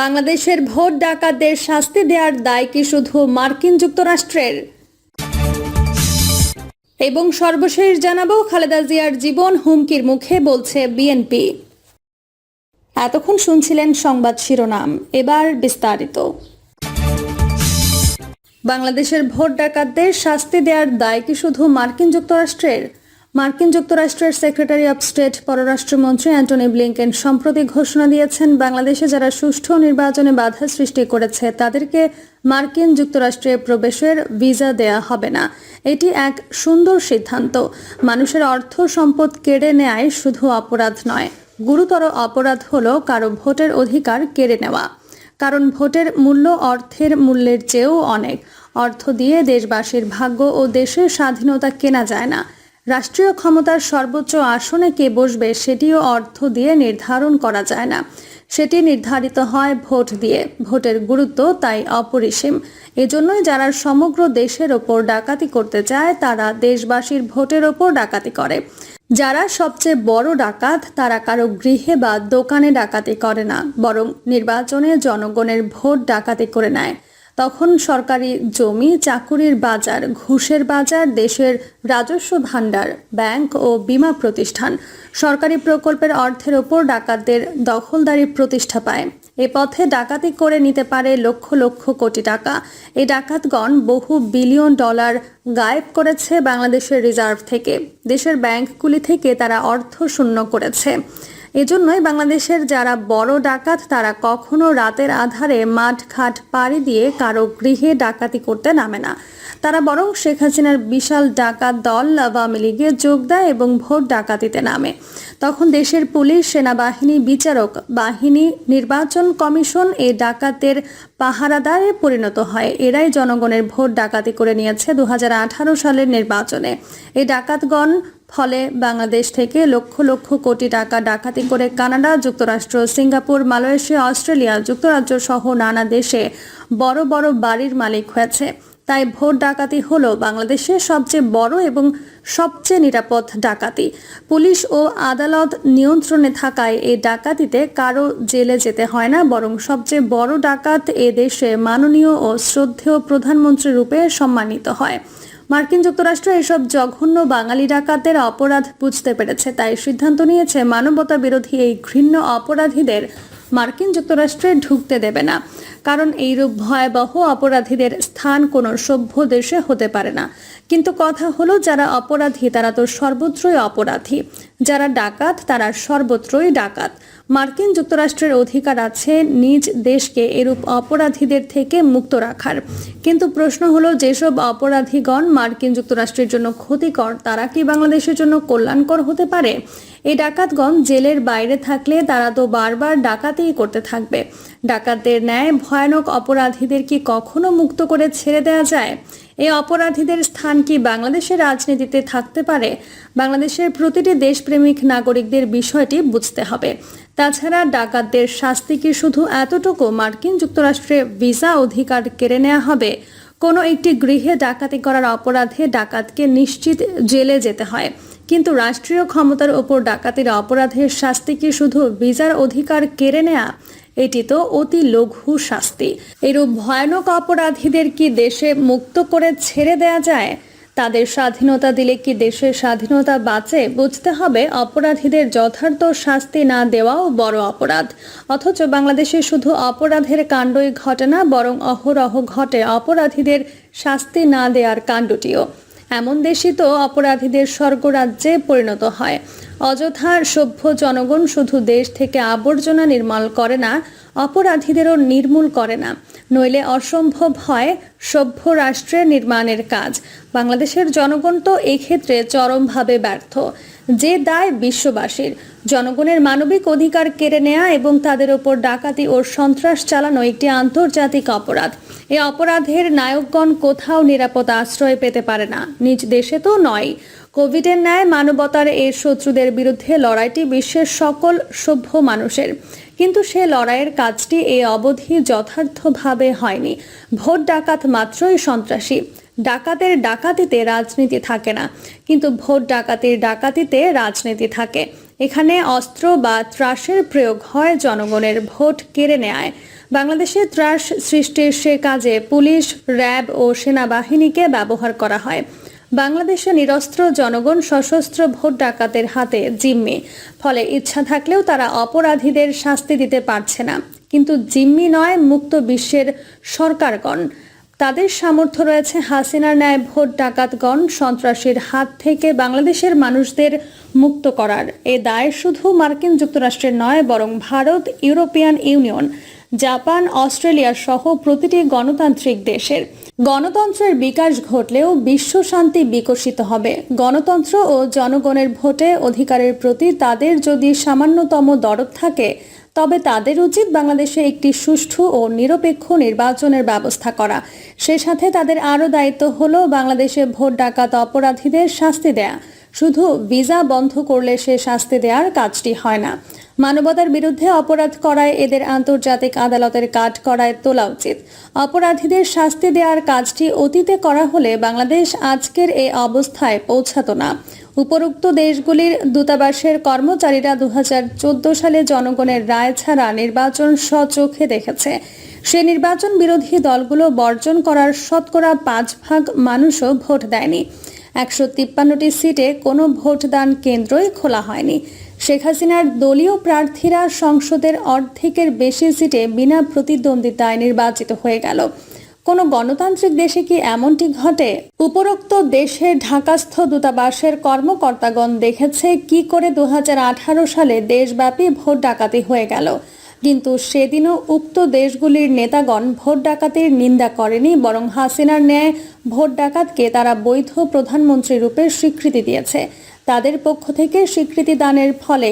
বাংলাদেশের ভোট ডাকাতদের শাস্তি দেওয়ার দায় কি শুধু মার্কিন যুক্তরাষ্ট্রের? এবং সর্বশেষ জানাব, খালেদা জিয়ার জীবন হুমকির মুখে বলছে বিএনপি। এতক্ষণ শুনছিলেন সংবাদ শিরোনাম, এবার বিস্তারিত। বাংলাদেশের ভোট ডাকাতদের শাস্তি দেওয়ার দায় কি শুধু মার্কিন যুক্তরাষ্ট্রের? মার্কিন যুক্তরাষ্ট্রের সেক্রেটারি অব স্টেট পররাষ্ট্রমন্ত্রী অ্যান্টনি ব্লিংকেন সম্প্রতি ঘোষণা দিয়েছেন, বাংলাদেশে যারা সুষ্ঠু নির্বাচনে বাধা সৃষ্টি করেছে, তাদেরকে মার্কিন যুক্তরাষ্ট্রে প্রবেশের ভিসা দেয়া হবে না। এটি এক সুন্দর সিদ্ধান্ত। মানুষের অর্থ সম্পদ কেড়ে নেয় শুধু অপরাধ নয়, গুরুতর অপরাধ হলো কারও ভোটের অধিকার কেড়ে নেওয়া। কারণ ভোটের মূল্য অর্থের মূল্যের চেয়েও অনেক। অর্থ দিয়ে দেশবাসীর ভাগ্য ও দেশের স্বাধীনতা কেনা যায় না। রাষ্ট্রীয় ক্ষমতার সর্বোচ্চ আসনে কে বসবে সেটিও অর্থ দিয়ে নির্ধারণ করা যায় না। সেটি নির্ধারিত হয় ভোট দিয়ে। ভোটের গুরুত্ব তাই অপরিসীম। এজন্যই যারা সমগ্র দেশের ওপর ডাকাতি করতে চায়, তারা দেশবাসীর ভোটের ওপর ডাকাতি করে। যারা সবচেয়ে বড় ডাকাত, তারা কারও গৃহে বা দোকানে ডাকাতি করে না, বরং নির্বাচনে জনগণের ভোট ডাকাতি করে নেয়। তখন সরকারি জমি, চাকুরির বাজার, ঘুষের বাজার, দেশের রাজস্ব ভাণ্ডার, ব্যাংক ও বীমা প্রতিষ্ঠান সরকারি প্রকল্পের অর্থের ওপর ডাকাতদের দখলদারি প্রতিষ্ঠা পায়। এ পথে ডাকাতি করে নিতে পারে লক্ষ লক্ষ কোটি টাকা। এই ডাকাতগণ বহু বিলিয়ন ডলার গায়েব করেছে বাংলাদেশের রিজার্ভ থেকে। দেশের ব্যাংকগুলি থেকে তারা অর্থ শূন্য করেছে। এজন্যই বাংলাদেশের যারা বড় ডাকাত, তারা কখনো রাতের আধারে মাঠ ঘাট পাড়ি দিয়ে কারও গৃহে ডাকাতি করতে নামে না। তারা বরং শেখ হাসিনার বিশাল ডাকাত দল আওয়ামী লীগে যোগ দেয় এবং ভোট ডাকাতিতে নামে। তখন দেশের পুলিশ, সেনাবাহিনী, বিচারক, বাহিনী, নির্বাচন কমিশন এ ডাকাতের পাহারাদারে পরিণত হয়। এরাই জনগণের ভোট ডাকাতি করে নিয়েছে দু হাজার আঠারো সালের নির্বাচনে। এই ডাকাতগণ ফলে বাংলাদেশ থেকে লক্ষ লক্ষ কোটি টাকা ডাকাতি করে কানাডা, যুক্তরাষ্ট্র, সিঙ্গাপুর, মালয়েশিয়া, অস্ট্রেলিয়া, যুক্তরাজ্য সহ নানা দেশে বড় বড় বাড়ির মালিক হয়েছে। তাই ভোট ডাকাতি হলো বাংলাদেশের সবচেয়ে বড় এবং সবচেয়ে নিরাপদ ডাকাতি। পুলিশ ও আদালত নিয়ন্ত্রণে থাকায় এই ডাকাতিতে কারও জেলে যেতে হয় না, বরং সবচেয়ে বড় ডাকাত এ দেশে মাননীয় ও শ্রদ্ধেয় প্রধানমন্ত্রী রূপে সম্মানিত হয়। মার্কিন যুক্তরাষ্ট্র এসব জঘন্য বাঙালি ডাকাতের অপরাধ বুঝতে পেরেছে, তাই সিদ্ধান্ত নিয়েছে মানবতা বিরোধী এই ঘৃণ্য অপরাধীদের মার্কিন যুক্তরাষ্ট্রে ঢুকতে দেবে না। কারণ এইরূপ ভয়াবহ অপরাধীদের স্থান কোনো সভ্য দেশে হতে পারে না। কিন্তু কথা হলো, যারা অপরাধী তারা তো সর্বত্রই অপরাধী। যারা ডাকাত তারা সর্বত্রই ডাকাত। মার্কিন যুক্তরাষ্ট্রের অধিকার আছে নিজ দেশকে এরূপ অপরাধীদের থেকে মুক্ত রাখার। কিন্তু প্রশ্ন হলো, যেসব অপরাধীগণ মার্কিন যুক্তরাষ্ট্রের জন্য ক্ষতিকর, তারা কি বাংলাদেশের জন্য কল্যাণকর হতে পারে? এই ডাকাতগণ জেলের বাইরে থাকলে তারা তো বারবার ডাকাতেই করতে থাকবে। ডাকাতদের ন্যায় ভয়ানক অপরাধীদের কি কখনো মুক্ত করে ছেড়ে দেওয়া যায়? এই অপরাধীদের স্থান কি বাংলাদেশের রাজনীতিতে থাকতে পারে? বাংলাদেশের প্রতিটি দেশপ্রেমিক নাগরিকদের বিষয়টি বুঝতে হবে। তাছাড়া ডাকাতদের শাস্তি কি শুধু এতটুকু? মার্কিন যুক্তরাষ্ট্রে ভিসা অধিকার কেড়ে নেওয়া হবে। কোনো একটি গৃহে ডাকাতি করার অপরাধে ডাকাতকে নিশ্চিত জেলে যেতে হয়। কিন্তু রাষ্ট্রীয় ক্ষমতার ওপর ডাকাতির অপরাধের শাস্তি কি শুধু ভিসার অধিকার কেড়ে নেয়া? এটি তো অতি লঘু শাস্তি। এরূপ ভয়ানক অপরাধীদের কি দেশে মুক্ত করে ছেড়ে দেয়া যায়? তাদের স্বাধীনতা দিলে কি দেশের স্বাধীনতা বাঁচে? বুঝতে হবে অপরাধীদের যথার্থ শাস্তি না দেওয়াও বড় অপরাধ। অথচ বাংলাদেশে শুধু অপরাধের কাণ্ডই ঘটে না, বরং অহরহ ঘটে অপরাধীদের শাস্তি না দেওয়ার কাণ্ডটিও। এমন দেশই তো অপরাধীদের স্বর্গরাজ্যে পরিণত হয়। অযথা সভ্য জনগণ শুধু দেশ থেকে আবর্জনা নির্মল করে না, অপরাধীদেরও নির্মূল করে না। নইলে অসম্ভব হয় সভ্য রাষ্ট্রের নির্মাণের কাজ। বাংলাদেশের জনগণ তো এক্ষেত্রে চরমভাবে ব্যর্থ। যে দায় বিশ্ববাসীর। জনগণের মানবিক অধিকার কেড়ে নেয়া এবং তাদের ওপর ডাকাতি ও সন্ত্রাস চালানো একটি আন্তর্জাতিক অপরাধ। এ অপরাধের নায়কগণ কোথাও নিরাপদ আশ্রয় পেতে পারে না। নিজ দেশে তো নয়। কোভিডের ন্যায় মানবতার এই শত্রুদের বিরুদ্ধে লড়াইটি বিশ্বের সকল সভ্য মানুষের। কিন্তু সে লড়াইয়ের কাজটি এ অবধি যথার্থভাবে হয়নি। ভোট ডাকাত মাত্রই সন্ত্রাসী। ডাকাতের ডাকাতিতে রাজনীতি থাকে না। কিন্তু ভোট ডাকাতির ডাকাতিতে রাজনীতি থাকে। এখানে অস্ত্র বা ত্রাসের প্রয়োগ হয় জনগণের ভোট কেড়ে নেয় বাংলাদেশে ত্রাস সৃষ্টির সে কাজে পুলিশ, র্যাব ও সেনাবাহিনীকে ব্যবহার করা হয়। বাংলাদেশে নিরস্ত্র জনগণ সশস্ত্র ভোট ডাকাতের হাতে জিম্মি। ফলে ইচ্ছা থাকলেও তারা অপরাধীদের শাস্তি দিতে পারছে না। কিন্তু জিম্মি নয় মুক্ত বিশ্বের সরকারগণ। তাদের সামর্থ্য রয়েছে হাসিনার ন্যায় ভোট ডাকাতগণ সন্ত্রাসীর হাত থেকে বাংলাদেশের মানুষদের মুক্ত করার। এ দায় শুধু মার্কিন যুক্তরাষ্ট্রের নয়, বরং Bharat, European Union, Japan, Australia সহ প্রতিটি গণতান্ত্রিক দেশের। গণতন্ত্রের বিকাশ ঘটলেও বিশ্ব শান্তি বিকশিত হবে। গণতন্ত্র ও জনগণের ভোটে অধিকারের প্রতি তাদের যদি সামান্যতম দরদ থাকে তবে তাদের উচিত বাংলাদেশে একটি সুষ্ঠু ও নিরপেক্ষ নির্বাচনের ব্যবস্থা করা। সে সাথে তাদের আরও দায়িত্ব হলো বাংলাদেশে ভোট ডাকাত অপরাধীদের শাস্তি দেয়া। শুধু ভিসা বন্ধ করলে সে শাস্তি দেওয়ার কাজটি হয় না। মানবতার বিরুদ্ধে অপরাধ করায় এদের আন্তর্জাতিক আদালতের কাঠ করায় তোলা উচিত। অপরাধীদের শাস্তি দেওয়ার কাজটি অতীতে করা হলে বাংলাদেশ আজকের এই অবস্থায় পৌঁছাত না। উপরোক্ত দেশগুলির দূতাবাসের কর্মচারীরা দু হাজার চোদ্দ সালে জনগণের রায় ছাড়া নির্বাচন স্বচোখে দেখেছে। সে নির্বাচন বিরোধী দলগুলো বর্জন করার শতকরা পাঁচ ভাগ মানুষও ভোট দেয়নি। একশো তিপ্পান্নটি সিটে কোনো ভোটদান কেন্দ্রই খোলা হয়নি। শেখ হাসিনার দলীয় প্রার্থীরা সংসদের অর্ধেকের বেশি সিটে বিনা প্রতিদ্বন্দ্বিতায় নির্বাচিত হয়ে গেল। কোনো গণতান্ত্রিক দেশে কি এমনটি ঘটে? উপরোক্ত দেশে ঢাকাস্থ দূতাবাসের কর্মকর্তাগণ দেখেছে কি করে দু হাজার আঠারো সালে দেশব্যাপী ভোট ডাকাতি হয়ে গেল। কিন্তু সেদিনও উক্ত দেশগুলির নেতাগণ ভোট ডাকাতির নিন্দা করেনি, বরং হাসিনার ন্যায় ভোট ডাকাতকে তারা বৈধ প্রধানমন্ত্রী রূপে স্বীকৃতি দিয়েছে। তাদের পক্ষ থেকে স্বীকৃতি দানের ফলে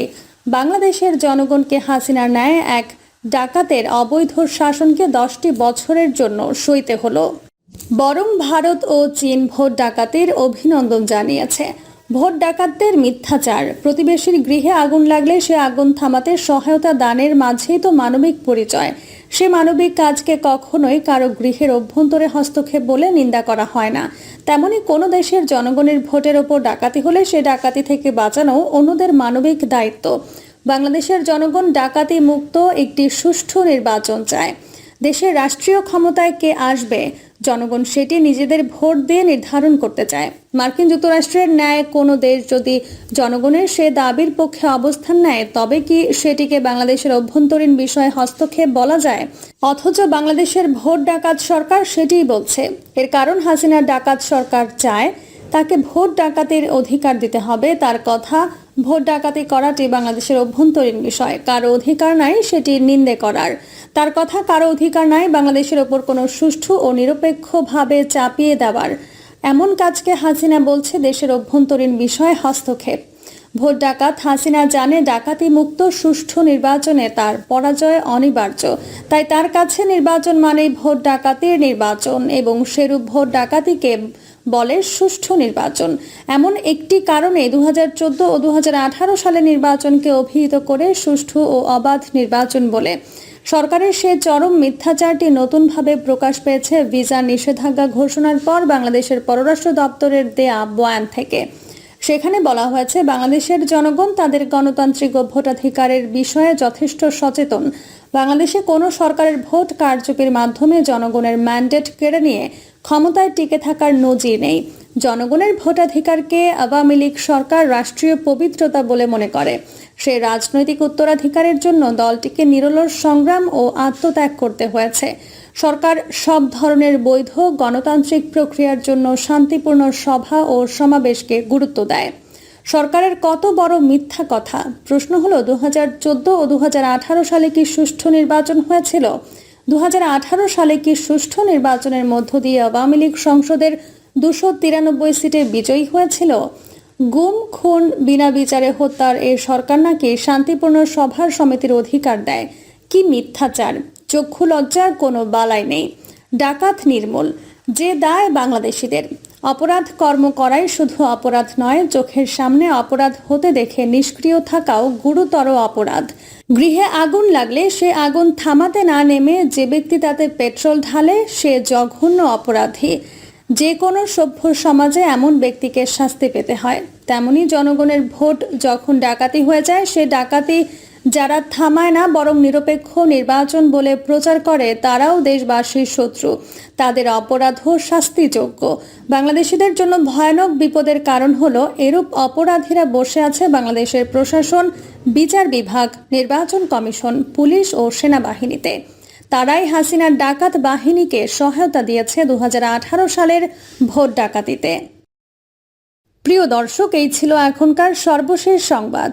বাংলাদেশের জনগণকে হাসিনার ন্যায় এক ডাকাতের অবৈধ শাসনকে দশটি বছরের জন্য সইতে হলো। বরং ভারত ও চীন ভোট ডাকাতির অভিনন্দন জানিয়েছে। ভোট ডাকাতদের মিথ্যাচার। প্রতিবেশীর গৃহে আগুন লাগলে সে আগুন থামাতে সহায়তা দানের মাঝেই তো মানবিক পরিচয়। সে মানবিক কাজকে কখনোই কারও গৃহের অভ্যন্তরে হস্তক্ষেপ বলে নিন্দা করা হয় না। তেমনি কোনো দেশের জনগণের ভোটের ওপর ডাকাতি হলে সে ডাকাতি থেকে বাঁচানো অন্যদের মানবিক দায়িত্ব। বাংলাদেশের জনগণ ডাকাতি মুক্ত একটি সুষ্ঠু নির্বাচন চায়। দেশের রাষ্ট্রীয় ক্ষমতায় কে আসবে? জনগণ সেটি নিজেদের ভোট দিয়ে নির্ধারণ করতে চায়। মার্কিন যুক্তরাষ্ট্রের ন্যায় কোনো দেশ যদি জনগণের সে দাবির পক্ষে অবস্থান নেয়, তবে কি সেটিকে বাংলাদেশের অভ্যন্তরীণ বিষয়ে হস্তক্ষেপ বলা যায়? অথচ বাংলাদেশের ভোট ডাকাত সরকার সেটিই বলছে। এর কারণ হাসিনার ডাকাত সরকার চায় তাকে ভোট ডাকাতির অধিকার দিতে হবে, তার কথা ভোট ডাকাতি করাটি বাংলাদেশের অভ্যন্তরীণ বিষয়। কারও অধিকার নাই, সেটি নিন্দে করার। তার কথা কারও অধিকার নাই, বাংলাদেশের ওপর কোনো সুষ্ঠু ও নিরপেক্ষভাবে চাপিয়ে দেওয়ার। এমন কাজকে হাসিনা বলছে, দেশের অভ্যন্তরীণ বিষয় হস্তক্ষেপ। ভোট ডাকাত হাসিনা জানে ডাকাতি মুক্ত সুষ্ঠু নির্বাচনে তার পরাজয় অনিবার্য। তাই তার কাছে নির্বাচন মানেই ভোট ডাকাতির নির্বাচন এবং সেরূপ ভোট ডাকাতিকে বলে সুষ্ঠু নির্বাচন। এমন একটি কারণে দুহাজার চোদ্দ ও দু সালে নির্বাচনকে অভিহিত করে সুষ্ঠু ও অবাধ নির্বাচন বলে। সরকারের সে চরম মিথ্যাচারটি নতুনভাবে প্রকাশ পেয়েছে ভিসা নিষেধাজ্ঞা ঘোষণার পর বাংলাদেশের পররাষ্ট্র দপ্তরের দেয়া বয়ান থেকে। সেখানে বলা হয়েছে, বাংলাদেশের জনগণ তাদের গণতান্ত্রিক ভোটাধিকারের বিষয়ে যথেষ্ট সচেতন। বাংলাদেশে কোনো সরকারের ভোট কারচুপির মাধ্যমে জনগণের ম্যান্ডেট কেড়ে নিয়ে ক্ষমতায় টিকে থাকার নজির নেই। জনগণের ভোটাধিকারকে আওয়ামী লীগ সরকার রাষ্ট্রীয় পবিত্রতা বলে মনে করে। সে রাজনৈতিক উত্তরাধিকারের জন্য দলটিকে নিরলস সংগ্রাম ও আত্মত্যাগ করতে হয়েছে। সরকার সব ধরনের বৈধ গণতান্ত্রিক প্রক্রিয়ার জন্য শান্তিপূর্ণ সভা ও সমাবেশকে গুরুত্ব দেয়। সরকারের কত বড় মিথ্যা কথা? প্রশ্ন হলো দু হাজার ও দুহাজার আঠারো সালে কি সুষ্ঠু নির্বাচন হয়েছিল? দু হাজার আঠারো সালে কি সুষ্ঠু নির্বাচনের মধ্য দিয়ে আওয়ামী লীগ সংসদের দুশো তিরানব্বই সিটে বিজয়ী হয়েছিল? গুম, খুন, বিনা বিচারে হত্যার এই সরকার নাকি শান্তিপূর্ণ সভার সমিতির অধিকার দেয়? কি মিথ্যাচার? চক্ষু লজ্জার কোনো বালাই নেই। ডাকাত নির্মূল। যে দায় বাংলাদেশিদের। অপরাধ কর্ম করাই শুধু অপরাধ নয়, চোখের সামনে অপরাধ হতে দেখে নিষ্ক্রিয় থাকাও গুরুতর অপরাধ। গৃহে আগুন লাগলে সে আগুন থামাতে না নেমে যে ব্যক্তি তাতে পেট্রোল ঢালে, সে জঘন্য অপরাধী। যে কোনো সভ্য সমাজে এমন ব্যক্তিকে শাস্তি পেতে হয়। তেমনি জনগণের ভোট যখন ডাকাতি হয়ে যায়, সে ডাকাতি যারা থামায় না বরং নিরপেক্ষ নির্বাচন বলে প্রচার করে, তারাও দেশবাসীর শত্রু। তাদের অপরাধও শাস্তিযোগ্য। বাংলাদেশিদের জন্য ভয়ানক বিপদের কারণ হলো, এরূপ অপরাধীরা বসে আছে বাংলাদেশের প্রশাসন, বিচার বিভাগ, নির্বাচন কমিশন, পুলিশ ও সেনাবাহিনীতে। তারাই হাসিনার ডাকাত বাহিনীকে সহায়তা দিয়েছে দু হাজার আঠারো সালের ভোট ডাকাতিতে। প্রিয় দর্শক, এই ছিল এখনকার সর্বশেষ সংবাদ।